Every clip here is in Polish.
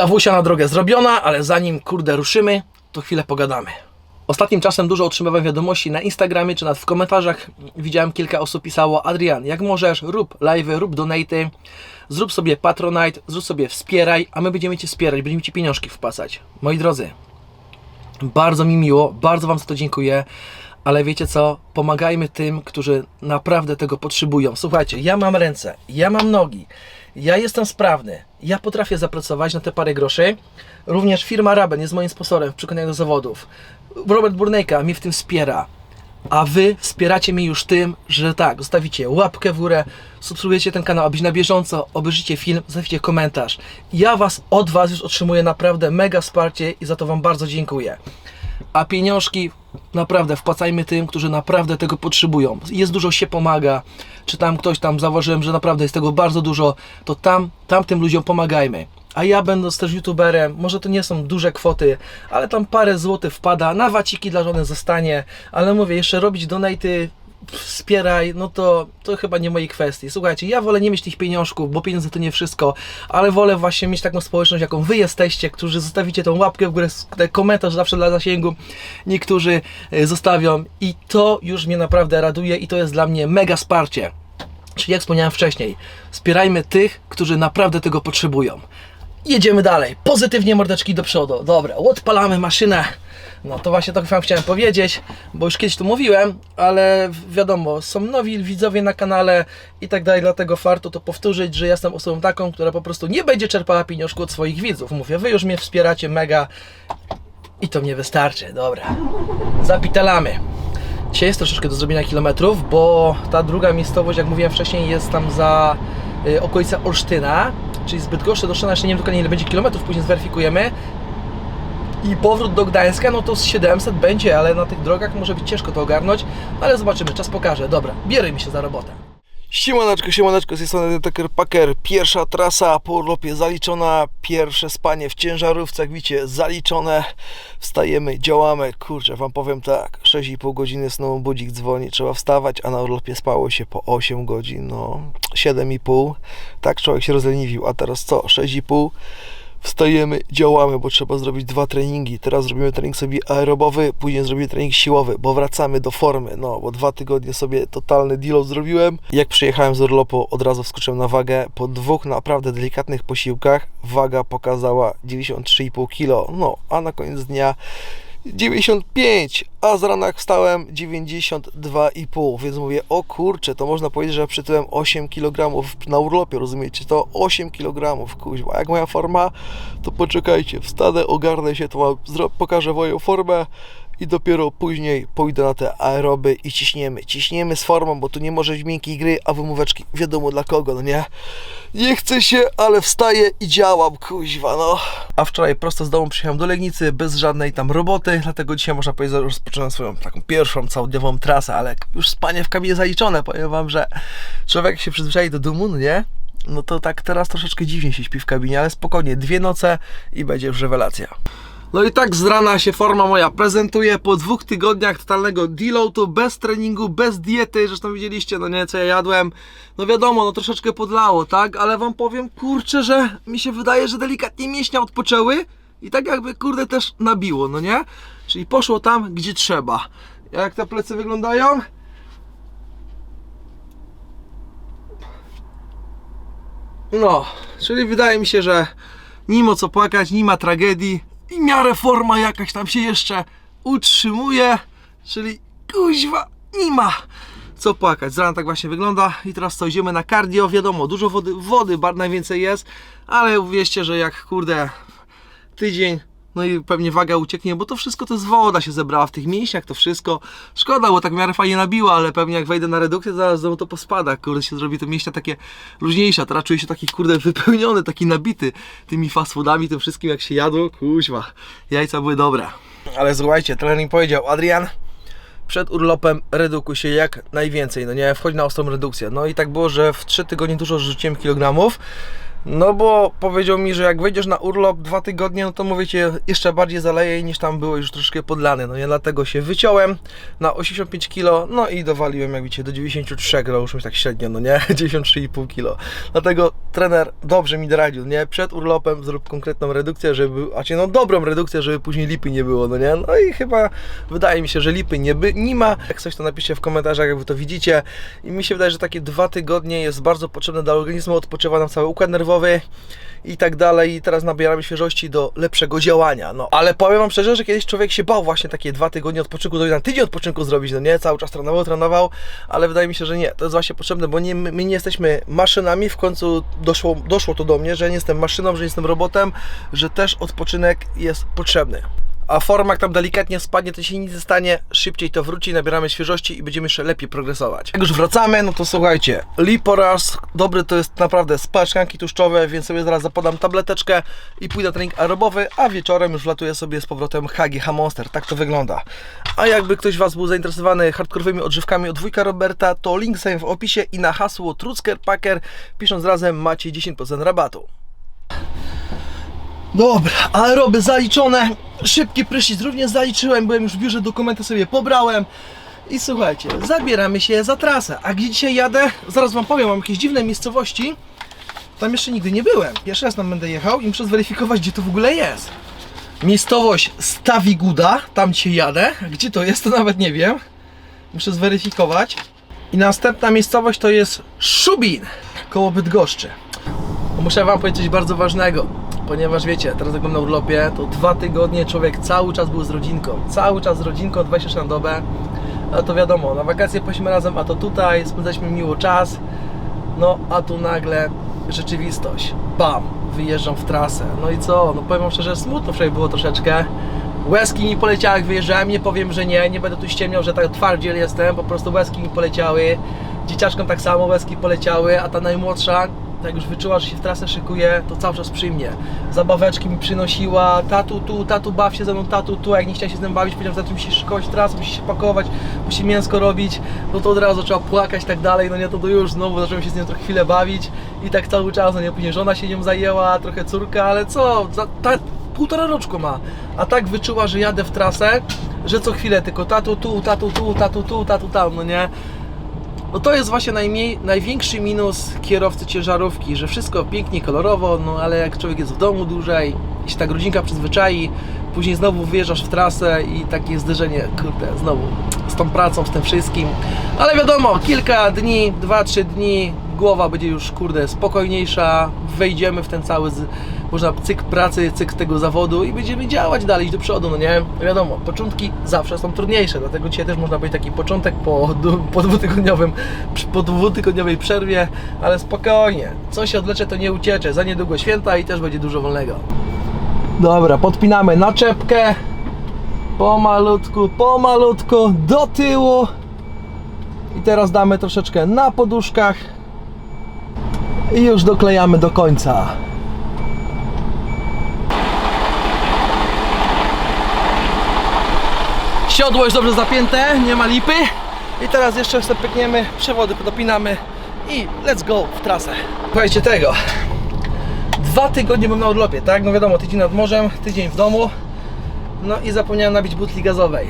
Kawusia na drogę zrobiona, ale zanim kurde ruszymy, to chwilę pogadamy. Ostatnim czasem dużo otrzymywałem wiadomości na Instagramie czy nawet w komentarzach. Widziałem kilka osób pisało Adrian, jak możesz, rób live'y, rób donaty, zrób sobie Patronite, zrób sobie wspieraj, a my będziemy Cię wspierać, będziemy Ci pieniążki wpłacać. Moi drodzy, bardzo mi miło, bardzo Wam za to dziękuję, ale wiecie co? Pomagajmy tym, którzy naprawdę tego potrzebują. Słuchajcie, ja mam ręce, ja mam nogi, ja jestem sprawny, ja potrafię zapracować na te parę groszy. Również firma Raben jest moim sponsorem w przekonaniu do zawodów. Robert Burnejka mnie w tym wspiera. A wy wspieracie mnie już tym, że tak, zostawicie łapkę w górę, subskrybujecie ten kanał, abyś na bieżąco obejrzycie film, zostawicie komentarz. Ja was od was już otrzymuję naprawdę mega wsparcie i za to wam bardzo dziękuję. A pieniążki naprawdę wpłacajmy tym, którzy naprawdę tego potrzebują. Jest dużo się pomaga. Czy tam ktoś tam zauważyłem, że naprawdę jest tego bardzo dużo, to tam, tamtym ludziom pomagajmy. A ja będąc też youtuberem, może to nie są duże kwoty, ale tam parę złotych wpada, na waciki dla żony zostanie, ale mówię, jeszcze robić donaty, wspieraj, no to, to chyba nie mojej kwestii. Słuchajcie, ja wolę nie mieć tych pieniążków, bo pieniądze to nie wszystko, ale wolę właśnie mieć taką społeczność, jaką wy jesteście, którzy zostawicie tą łapkę w górę, komentarz zawsze dla zasięgu, niektórzy e, zostawią i to już mnie naprawdę raduje i to jest dla mnie mega wsparcie. Czyli jak wspomniałem wcześniej, wspierajmy tych, którzy naprawdę tego potrzebują. Jedziemy dalej. Pozytywnie mordeczki do przodu. Dobra, odpalamy maszynę. No to właśnie tak wam chciałem powiedzieć, bo już kiedyś to mówiłem, ale wiadomo, są nowi widzowie na kanale i tak dalej, dlatego warto to powtórzyć, że jestem osobą taką, która po prostu nie będzie czerpała pieniążku od swoich widzów. Mówię, wy już mnie wspieracie mega i to mnie wystarczy. Dobra, zapitalamy. Dzisiaj jest troszeczkę do zrobienia kilometrów, bo ta druga miejscowość, jak mówiłem wcześniej, jest tam za y, okolice Olsztyna, czyli z Bydgoszczy do Szczena, jeszcze nie wiem dokładnie ile będzie kilometrów, później zweryfikujemy. I powrót do Gdańska, no to z 700 będzie, ale na tych drogach może być ciężko to ogarnąć, ale zobaczymy, czas pokaże. Dobra, bierę mi się za robotę. Siemaneczko, siemaneczko, z tej strony Tucker Packer. Pierwsza trasa po urlopie zaliczona, pierwsze spanie w ciężarówce, jak widzicie, zaliczone. Wstajemy, działamy, kurczę, wam powiem tak, 6,5 godziny snu, budzik dzwoni, trzeba wstawać, a na urlopie spało się po 8 godzin, no 7,5. Tak człowiek się rozleniwił, a teraz co, 6,5. Wstajemy, działamy, bo trzeba zrobić dwa treningi. Teraz zrobimy trening sobie aerobowy, później zrobimy trening siłowy, bo wracamy do formy. No, bo dwa tygodnie sobie totalny deal zrobiłem. Jak przyjechałem z urlopu, od razu wskoczyłem na wagę. Po dwóch naprawdę delikatnych posiłkach waga pokazała 93,5 kg. No, a na koniec dnia 95, a z rana wstałem 92,5, więc mówię, o kurczę, to można powiedzieć, że przytyłem 8 kg na urlopie, rozumiecie? To 8 kg, kuźwa. Jak moja forma, to poczekajcie, wstanę, ogarnę się, to pokażę moją formę i dopiero później pójdę na te aeroby i ciśniemy. Ciśniemy z formą, bo tu nie może być miękkiej gry, a wymóweczki wiadomo dla kogo, no nie? Nie chcę się, ale wstaję i działam, kuźwa, no. A wczoraj prosto z domu przyjechałem do Legnicy bez żadnej tam roboty, dlatego dzisiaj można powiedzieć, że rozpoczynam swoją taką pierwszą całodniową trasę, ale już spanie w kabinie zaliczone. Powiem wam, że człowiek się przyzwyczai do domu, no nie? No to tak teraz troszeczkę dziwnie się śpi w kabinie, ale spokojnie, dwie noce i będzie już rewelacja. No i tak z rana się forma moja prezentuje po dwóch tygodniach totalnego deloadu, bez treningu, bez diety, zresztą widzieliście, no nie, co ja jadłem. No wiadomo, no troszeczkę podlało, tak? Ale wam powiem, kurczę, że mi się wydaje, że delikatnie mięśnia odpoczęły i tak jakby, kurde, też nabiło, no nie? Czyli poszło tam, gdzie trzeba. Jak te plecy wyglądają? No, czyli wydaje mi się, że nie ma co płakać, nie ma tragedii i miarę forma jakaś tam się jeszcze utrzymuje, czyli kuźwa, nie ma co płakać. Z rana tak właśnie wygląda i teraz co, idziemy na cardio, wiadomo, dużo wody, wody najwięcej jest, ale uwierzcie, że jak kurde tydzień, no i pewnie waga ucieknie, bo to wszystko to jest woda się zebrała w tych mięśniach, to wszystko. Szkoda, bo tak w miarę fajnie nabiła, ale pewnie jak wejdę na redukcję, zaraz znowu to pospada, kurde się zrobi te mięśnia takie luźniejsze, teraz czuję się taki kurde wypełniony, taki nabity tymi fast foodami, tym wszystkim jak się jadło, kuźwa, jajca były dobre. Ale słuchajcie, trener mi powiedział, Adrian, przed urlopem redukuj się jak najwięcej, no nie, wchodź na ostrą redukcję. No i tak było, że w 3 tygodnie dużo rzuciłem kilogramów, No bo powiedział mi, że jak wejdziesz na urlop dwa tygodnie, no to mówię cię jeszcze bardziej zaleje niż tam było już troszkę podlany. No ja dlatego się wyciąłem na 85 kg, no i dowaliłem jak widzicie do 93 kg, już mi tak średnio, no nie, 93,5 kg. Dlatego trener dobrze mi doradził, nie, przed urlopem zrób konkretną redukcję, żeby, a no dobrą redukcję, żeby później lipy nie było, no nie. No i chyba wydaje mi się, że lipy nie, by, nie ma. Jak coś to napiszcie w komentarzach, jak wy to widzicie. I mi się wydaje, że takie dwa tygodnie jest bardzo potrzebne dla organizmu, odpoczywa nam cały układ nerwowy i tak dalej. I teraz nabieramy świeżości do lepszego działania. No, ale powiem Wam szczerze, że kiedyś człowiek się bał właśnie takie dwa tygodnie odpoczynku, do na tydzień odpoczynku zrobić, no nie? Cały czas trenował, trenował, ale wydaje mi się, że nie. To jest właśnie potrzebne, bo nie, my nie jesteśmy maszynami. W końcu doszło, doszło to do mnie, że nie jestem maszyną, że nie jestem robotem, że też odpoczynek jest potrzebny a forma jak tam delikatnie spadnie, to się nic nie stanie, szybciej to wróci, nabieramy świeżości i będziemy jeszcze lepiej progresować. Jak już wracamy, no to słuchajcie, Liporas, dobry to jest naprawdę spaczkanki tłuszczowe, więc sobie zaraz zapodam tableteczkę i pójdę na trening aerobowy, a wieczorem już latuję sobie z powrotem HGH Monster, tak to wygląda. A jakby ktoś Was był zainteresowany hardkorowymi odżywkami od dwójka Roberta, to link sobie w opisie i na hasło Trucker Packer, pisząc razem macie 10% rabatu. Dobra, aeroby zaliczone, szybki prysznic również zaliczyłem, byłem już w biurze, dokumenty sobie pobrałem i słuchajcie, zabieramy się za trasę. A gdzie dzisiaj jadę? Zaraz Wam powiem, mam jakieś dziwne miejscowości, tam jeszcze nigdy nie byłem. Pierwszy raz tam będę jechał i muszę zweryfikować, gdzie to w ogóle jest. Miejscowość Stawiguda, tam dzisiaj jadę. Gdzie to jest, to nawet nie wiem. Muszę zweryfikować. I następna miejscowość to jest Szubin, koło Bydgoszczy. Muszę Wam powiedzieć coś bardzo ważnego, ponieważ wiecie, teraz jak byłem na urlopie, to dwa tygodnie człowiek cały czas był z rodzinką. Cały czas z rodzinką, 24 na dobę. A to wiadomo, na wakacje pośmy razem, a to tutaj, spędzaliśmy miło czas. No, a tu nagle rzeczywistość. Bam, wyjeżdżam w trasę. No i co? No powiem wam szczerze, smutno wczoraj było troszeczkę. Łezki mi poleciały, jak wyjeżdżałem, nie powiem, że nie, nie będę tu ściemniał, że tak twardziel jestem, po prostu łezki mi poleciały. Dzieciaczkom tak samo łezki poleciały, a ta najmłodsza, jak już wyczuła, że się w trasę szykuje, to cały czas przy mnie. Zabaweczki mi przynosiła, tatu tu, tatu baw się ze mną, tatu tu, a jak nie chciała się z tym bawić, powiedział, że tatu musi szykować trasę, musi się pakować, musi mięsko robić, no to od razu zaczęła płakać i tak dalej, no nie, to, to już znowu zacząłem się z nią trochę chwilę bawić i tak cały czas, no nie, później żona się nią zajęła, trochę córka, ale co, za, ta, półtora roczku ma, a tak wyczuła, że jadę w trasę, że co chwilę tylko tatu tu, tatu tu, tatu tu, tatu tam, no nie, no to jest właśnie najmniej, największy minus kierowcy ciężarówki, że wszystko pięknie, kolorowo, no ale jak człowiek jest w domu dłużej i się ta rodzinka przyzwyczai, później znowu wyjeżdżasz w trasę i takie zderzenie, kurde, znowu z tą pracą, z tym wszystkim. Ale wiadomo, kilka dni, dwa, trzy dni, głowa będzie już, kurde, spokojniejsza, wejdziemy w ten cały, z, można cykl pracy, cykl tego zawodu i będziemy działać dalej do przodu, no nie? Wiadomo, początki zawsze są trudniejsze, dlatego dzisiaj też można powiedzieć taki początek po, po dwutygodniowym, po dwutygodniowej przerwie, ale spokojnie, co się odlecze, to nie uciecze, za niedługo święta i też będzie dużo wolnego. Dobra, podpinamy naczepkę, pomalutku, pomalutku, do tyłu i teraz damy troszeczkę na poduszkach i już doklejamy do końca. Siodło jest dobrze zapięte, nie ma lipy. I teraz jeszcze sobie pykniemy, przewody dopinamy i let's go w trasę. Słuchajcie tego. Dwa tygodnie byłem na urlopie, tak? No wiadomo, tydzień nad morzem, tydzień w domu. No i zapomniałem nabić butli gazowej.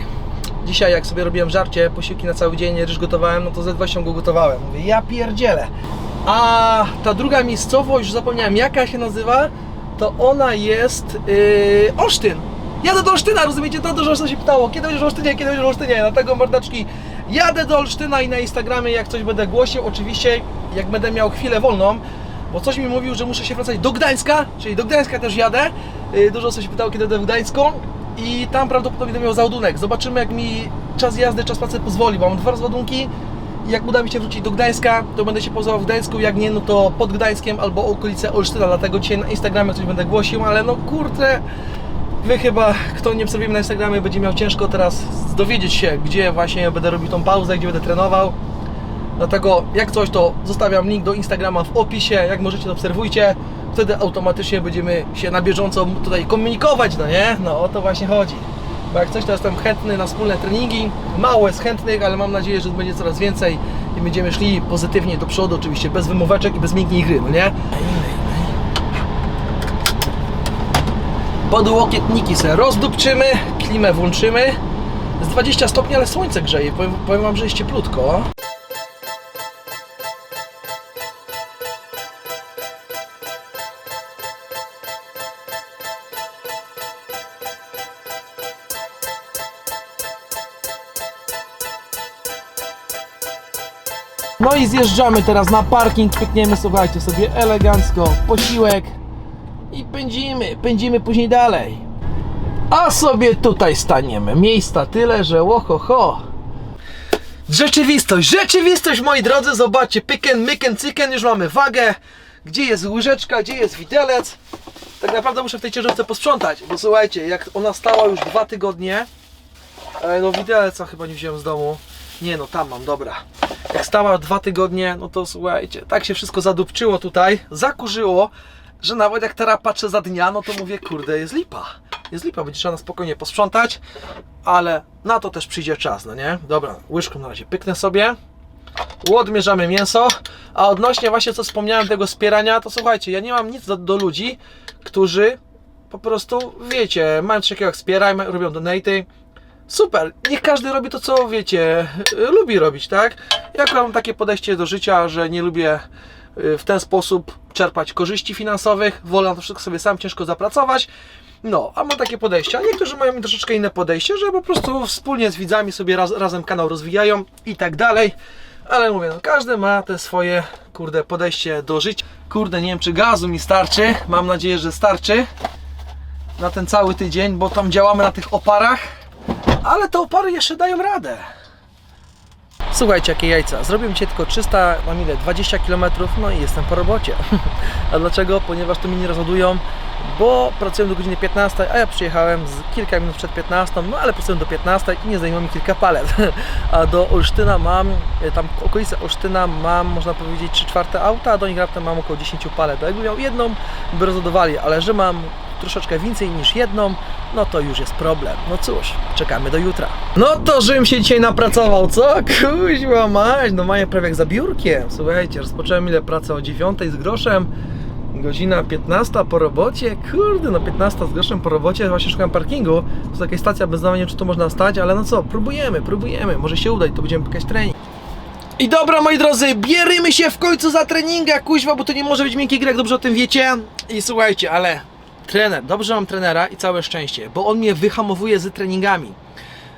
Dzisiaj jak sobie robiłem żarcie, posiłki na cały dzień, ryż gotowałem, no to ze 20 go gotowałem. Mówię, ja pierdzielę. A ta druga miejscowość, już zapomniałem jaka się nazywa, to ona jest yy, Olsztyn. Jadę do Olsztyna, rozumiecie? To dużo osób się pytało, kiedy będziesz w Olsztynie, kiedy będziesz w Olsztynie. Dlatego mordaczki, jadę do Olsztyna i na Instagramie jak coś będę głosił, oczywiście jak będę miał chwilę wolną, bo coś mi mówił, że muszę się wracać do Gdańska, czyli do Gdańska też jadę. Yy, Dużo osób się pytało, kiedy będę w Gdańsku i tam prawdopodobnie będę miał załadunek. Zobaczymy jak mi czas jazdy, czas pracy pozwoli, bo mam dwa rozładunki jak uda mi się wrócić do Gdańska, to będę się pozował w Gdańsku, jak nie, no to pod Gdańskiem albo okolice Olsztyna, dlatego dzisiaj na Instagramie coś będę głosił, ale no kurde, Wy chyba, kto nie obserwuje mnie na Instagramie, będzie miał ciężko teraz dowiedzieć się, gdzie właśnie będę robił tą pauzę, gdzie będę trenował. Dlatego jak coś, to zostawiam link do Instagrama w opisie, jak możecie to obserwujcie. Wtedy automatycznie będziemy się na bieżąco tutaj komunikować, no nie? No o to właśnie chodzi. Bo jak coś, to jestem chętny na wspólne treningi. Mało jest chętnych, ale mam nadzieję, że będzie coraz więcej i będziemy szli pozytywnie do przodu, oczywiście bez wymóweczek i bez miękkiej gry, no nie? Podłokietniki se rozdupczymy, klimę włączymy. Z 20 stopni, ale słońce grzeje. Powiem, powiem wam, że jest cieplutko. No i zjeżdżamy teraz na parking, pykniemy, słuchajcie, sobie elegancko, posiłek i pędzimy, pędzimy później dalej. A sobie tutaj staniemy. Miejsca tyle, że łoho ho. Rzeczywistość, rzeczywistość moi drodzy, zobaczcie, pyken, myken, cyken, już mamy wagę. Gdzie jest łyżeczka, gdzie jest widelec? Tak naprawdę muszę w tej ciężarce posprzątać, bo słuchajcie, jak ona stała już dwa tygodnie, e, no widelca chyba nie wziąłem z domu. Nie no, tam mam, dobra. Jak stała dwa tygodnie, no to słuchajcie, tak się wszystko zadupczyło tutaj, zakurzyło, że nawet jak teraz patrzę za dnia, no to mówię, kurde, jest lipa. Jest lipa, będzie trzeba na spokojnie posprzątać, ale na to też przyjdzie czas, no nie? Dobra, łyżką na razie pyknę sobie. Odmierzamy mięso. A odnośnie właśnie co wspomniałem tego wspierania, to słuchajcie, ja nie mam nic do, do ludzi, którzy po prostu, wiecie, mają coś takiego jak wspieraj, ma- robią donaty. Super, niech każdy robi to, co wiecie, lubi robić, tak? Ja mam takie podejście do życia, że nie lubię w ten sposób czerpać korzyści finansowych, wolę to wszystko sobie sam ciężko zapracować. No, a mam takie podejście, a niektórzy mają troszeczkę inne podejście, że po prostu wspólnie z widzami sobie raz, razem kanał rozwijają i tak dalej. Ale mówię, no każdy ma te swoje, kurde, podejście do życia. Kurde, nie wiem czy gazu mi starczy, mam nadzieję, że starczy na ten cały tydzień, bo tam działamy na tych oparach, ale te opary jeszcze dają radę. Słuchajcie, jakie jajca. Zrobiłem dzisiaj tylko 300, mam ile? 20 km, no i jestem po robocie. A dlaczego? Ponieważ to mi nie rozładują, bo pracuję do godziny 15, a ja przyjechałem z kilka minut przed 15, no ale pracuję do 15 i nie zajmuje mi kilka palet. A do Olsztyna mam, e, tam w okolicy Olsztyna mam, można powiedzieć, 3 czwarte auta, a do nich raptem mam około 10 palet. A jakbym miał jedną, by rozładowali, ale że mam troszeczkę więcej niż jedną, no to już jest problem. No cóż, czekamy do jutra. No to żebym się dzisiaj napracował, co? Kuźwa mać, no maję prawie jak za biurkiem. Słuchajcie, rozpocząłem ile pracę o 9 z groszem. Godzina 15 po robocie, kurde, no 15 z groszem po robocie, właśnie szukam parkingu. To jest jakaś stacja nie wiem czy tu można stać, ale no co, próbujemy, próbujemy, może się uda i to będziemy pokazać trening. I dobra, moi drodzy, bierzemy się w końcu za treninga, kuźwa, bo to nie może być miękki grek, dobrze o tym wiecie. I słuchajcie, ale trener, dobrze mam trenera i całe szczęście, bo on mnie wyhamowuje z treningami.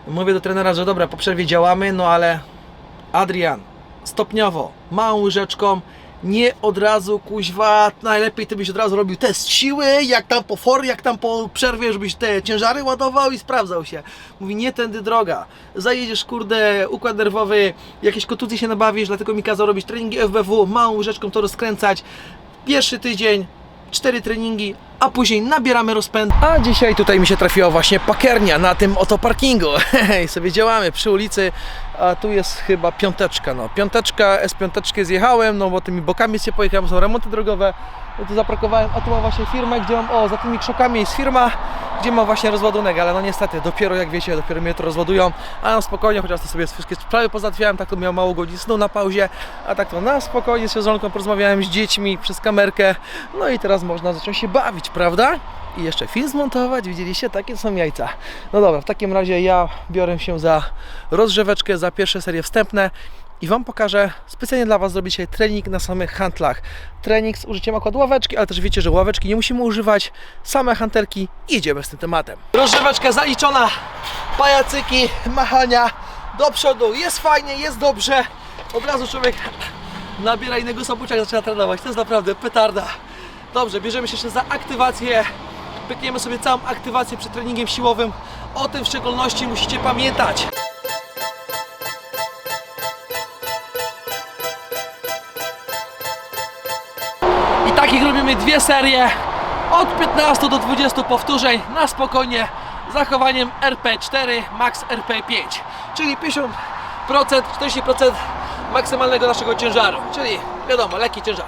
Mówię do trenera, że dobra, po przerwie działamy, no ale Adrian, stopniowo, małą łyżeczką, nie od razu, kuźwa, najlepiej ty byś od razu robił test siły, jak tam po for, jak tam po przerwie, żebyś te ciężary ładował i sprawdzał się. Mówi, nie tędy droga, zajedziesz, kurde, układ nerwowy, jakieś kontuzje się nabawisz, dlatego mi kazał robić treningi FBW, małą łyżeczką to rozkręcać. Pierwszy tydzień, cztery treningi, a później nabieramy rozpęd. A dzisiaj tutaj mi się trafiła właśnie pakiernia na tym oto parkingu. I sobie działamy przy ulicy, a tu jest chyba piąteczka. No, piąteczka, S5 zjechałem, no bo tymi bokami się pojechałem, są remonty drogowe. No tu zaparkowałem, a tu mam właśnie firmę, gdzie mam, o, za tymi krzakami jest firma, gdzie mam właśnie rozładunek, ale no niestety, dopiero jak wiecie, dopiero mnie to rozładują, a no spokojnie, chociaż to sobie wszystkie sprawy pozatwiałem, tak to miał mało godzin snu na pauzie, a tak to na spokojnie z żonką porozmawiałem z dziećmi przez kamerkę, no i teraz można zacząć się bawić, prawda? I jeszcze film zmontować, widzieliście, takie są jajca. No dobra, w takim razie ja biorę się za rozgrzeweczkę, za pierwsze serie wstępne i Wam pokażę, specjalnie dla Was zrobić dzisiaj trening na samych hantlach. Trening z użyciem akurat ławeczki, ale też wiecie, że ławeczki nie musimy używać, same hantelki i idziemy z tym tematem. Rozgrzeweczka zaliczona, pajacyki, machania do przodu, jest fajnie, jest dobrze. Od razu człowiek nabiera innego samobójcza i zaczyna trenować, to jest naprawdę petarda. Dobrze, bierzemy się jeszcze za aktywację. Pykniemy sobie całą aktywację przed treningiem siłowym. O tym w szczególności musicie pamiętać. Takich robimy dwie serie od 15 do 20 powtórzeń na spokojnie zachowaniem RP4 max RP5 czyli 50% 40% maksymalnego naszego ciężaru czyli wiadomo lekki ciężar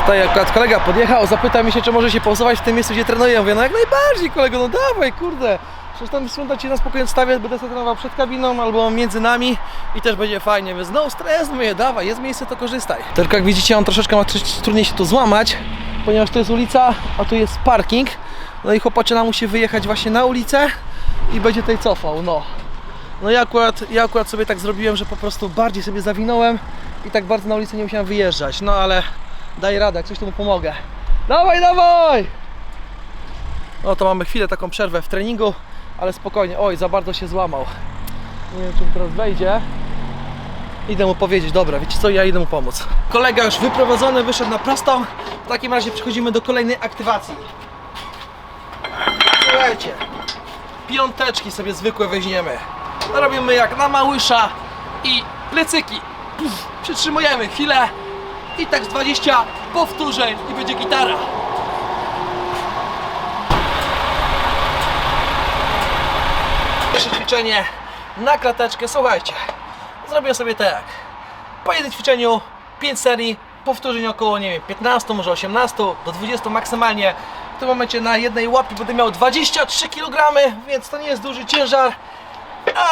Tutaj akurat kolega podjechał, zapytał mi się, czy może się pauzować w tym miejscu, gdzie trenuję. Ja mówię, no jak najbardziej kolego, no dawaj, kurde. Przecież tam sprzątać się na spokojnie stawię, będę trenował przed kabiną albo między nami i też będzie fajnie, więc no stres mówię, dawaj, jest miejsce, to korzystaj. Tylko jak widzicie, on troszeczkę ma tr- trudniej się tu złamać, ponieważ to jest ulica, a tu jest parking. No i chłopaczyna musi wyjechać właśnie na ulicę i będzie tutaj cofał, no. No ja akurat, ja akurat sobie tak zrobiłem, że po prostu bardziej sobie zawinąłem i tak bardzo na ulicę nie musiałem wyjeżdżać. No ale daj radę, jak coś to mu pomogę. Dawaj, dawaj! No to mamy chwilę taką przerwę w treningu, ale spokojnie. Oj, za bardzo się złamał. Nie wiem, czy mi teraz wejdzie. Idę mu powiedzieć, dobra, wiecie co, ja idę mu pomóc. Kolega już wyprowadzony, wyszedł na prostą. W takim razie przechodzimy do kolejnej aktywacji. Słuchajcie, piąteczki sobie zwykłe weźmiemy. Robimy jak na małysza i plecyki. Puf, przytrzymujemy chwilę i tak z 20 powtórzeń i będzie gitara. Pierwsze ćwiczenie na klateczkę. Słuchajcie, zrobię sobie tak. Po jednym ćwiczeniu 5 serii, powtórzeń około, nie wiem, 15, może 18, do 20 maksymalnie. W tym momencie na jednej łapie będę miał 23 kg, więc to nie jest duży ciężar,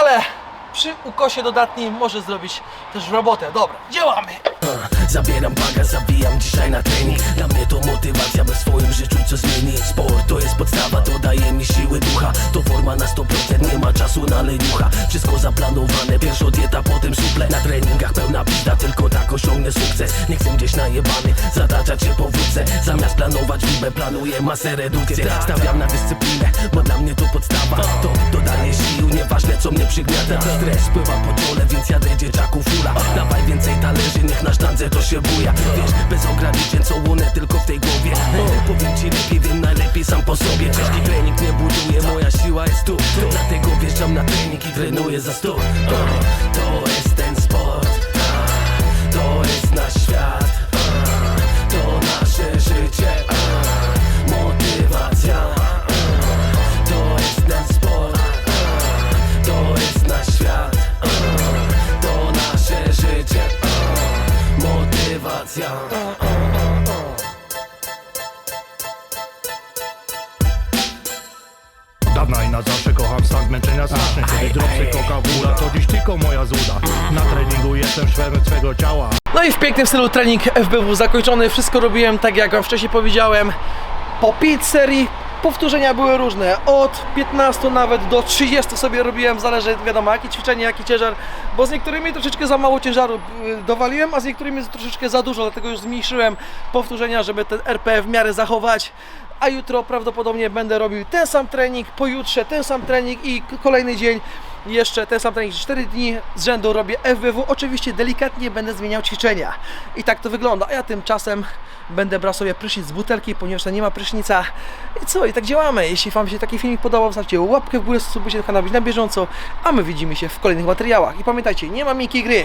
ale przy ukosie dodatnim może zrobić też robotę. Dobra, działamy! Zabieram bagaż, zabijam dzisiaj na trening. Dla mnie to motywacja, by w swoim życiu co zmienić. Sport to jest podstawa, to daje mi siły ducha. To forma na 100%, nie ma czasu na leniucha. Wszystko zaplanowane, pierwsza dieta, potem suple. Na treningach pełna pizda, tylko tak osiągnę sukces. Nie chcę gdzieś najebany, zataczać się po wódce. Zamiast planować liczbę, planuję masę redukcję Stawiam na dyscyplinę, bo dla mnie to podstawa przygniata Stres spływa po czole, więc jadę dzieciaku fula. Dawaj więcej talerzy, niech na sztandze to się buja. Wiesz, bez ograniczeń, co łunę tylko w tej głowie. O, Powiem ci lepiej, wiem najlepiej sam po sobie. Ciężki trening nie buduje, moja siła jest tu. Dlatego wjeżdżam na trening i trenuję za sto. O, To jest w pięknym stylu trening FBW zakończony. Wszystko robiłem tak jak Wam wcześniej powiedziałem. Po 5 serii powtórzenia były różne. Od 15 nawet do 30 sobie robiłem, zależy wiadomo jakie ćwiczenie, jaki ciężar, bo z niektórymi troszeczkę za mało ciężaru y, dowaliłem, a z niektórymi troszeczkę za dużo, dlatego już zmniejszyłem powtórzenia, żeby ten RP w miarę zachować. A jutro prawdopodobnie będę robił ten sam trening, pojutrze ten sam trening i kolejny dzień jeszcze ten sam trening, 4 dni z rzędu robię FWW. Oczywiście delikatnie będę zmieniał ćwiczenia. I tak to wygląda. A ja tymczasem będę brał sobie prysznic z butelki, ponieważ tam nie ma prysznica. I co? I tak działamy. Jeśli Wam się taki filmik podobał, zostawcie łapkę w górę, subskrybujcie kanał na bieżąco, a my widzimy się w kolejnych materiałach. I pamiętajcie, nie ma miękkiej gry.